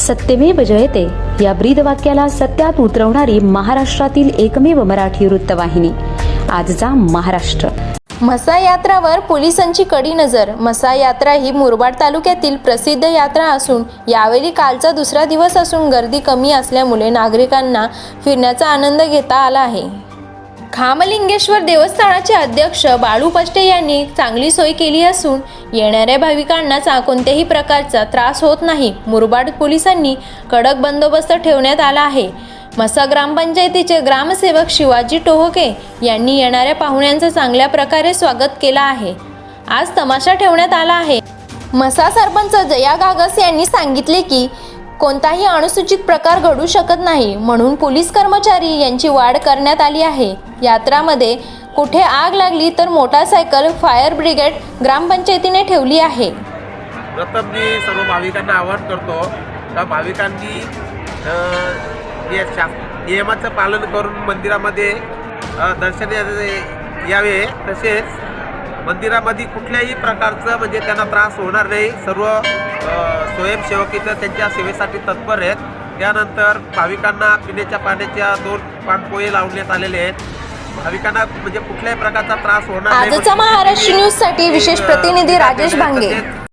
सत्यमेव जयते. या ब्रीद वाक्याला सत्यात उतरवणारी महाराष्ट्रातील एकमेव मराठी वृत्तवाहिनी. आजचा महाराष्ट्र. म्हसा यात्रावर पोलिसांची कडी नजर. म्हसा यात्रा ही मुरबाड तालुक्यातील प्रसिद्ध यात्रा असून यावेळी कालचा दुसरा दिवस असून गर्दी कमी असल्यामुळे नागरिकांना फिरण्याचा आनंद घेता आला आहे. खामलिंगेश्वर देवस्थानाचे अध्यक्ष बाळू पष्टे यांनी चांगली सोय केली असून येणाऱ्या भाविकांना चा कोणत्याही प्रकारचा त्रास होत नाही. मुरबाड पोलिसांनी कडक बंदोबस्त ठेवण्यात आला आहे. मसा ग्रामपंचायतीचे ग्रामसेवक शिवाजी टोहके यांनी येणाऱ्या पाहुण्यांचं चांगल्या प्रकारे स्वागत केलं आहे. आज तमाशा ठेवण्यात आला आहे. मसा सरपंच जया गागस यांनी सांगितले की कोणताही अनुसूचित प्रकार घडू शकत नाही म्हणून पोलीस कर्मचारी यांची वाढ करण्यात आली आहे. यात्रामध्ये कुठे आग लागली तर मोटारसायकल फायर ब्रिगेड ग्रामपंचायतीने ठेवली आहे. प्रथम मी सर्व भाविकांना आवाहन करतो का भाविकांनी नियमाचं पालन करून मंदिरामध्ये दर्शन यावे तसेच मंदिरामध्ये कुठल्याही प्रकारचं म्हणजे त्यांना त्रास होणार नाही. सर्व अ, स्वयंसेवक इथं त्यांच्या सेवेसाठी तत्पर आहेत. त्यानंतर भाविकांना पिण्याच्या पाण्याच्या दोन पाणपोळे लावण्यात आलेले आहेत. भाविकांना म्हणजे कुठल्याही प्रकारचा त्रास होणार नाही आजचा महाराष्ट्र न्यूजसाठी विशेष प्रतिनिधी राजेश भांगे.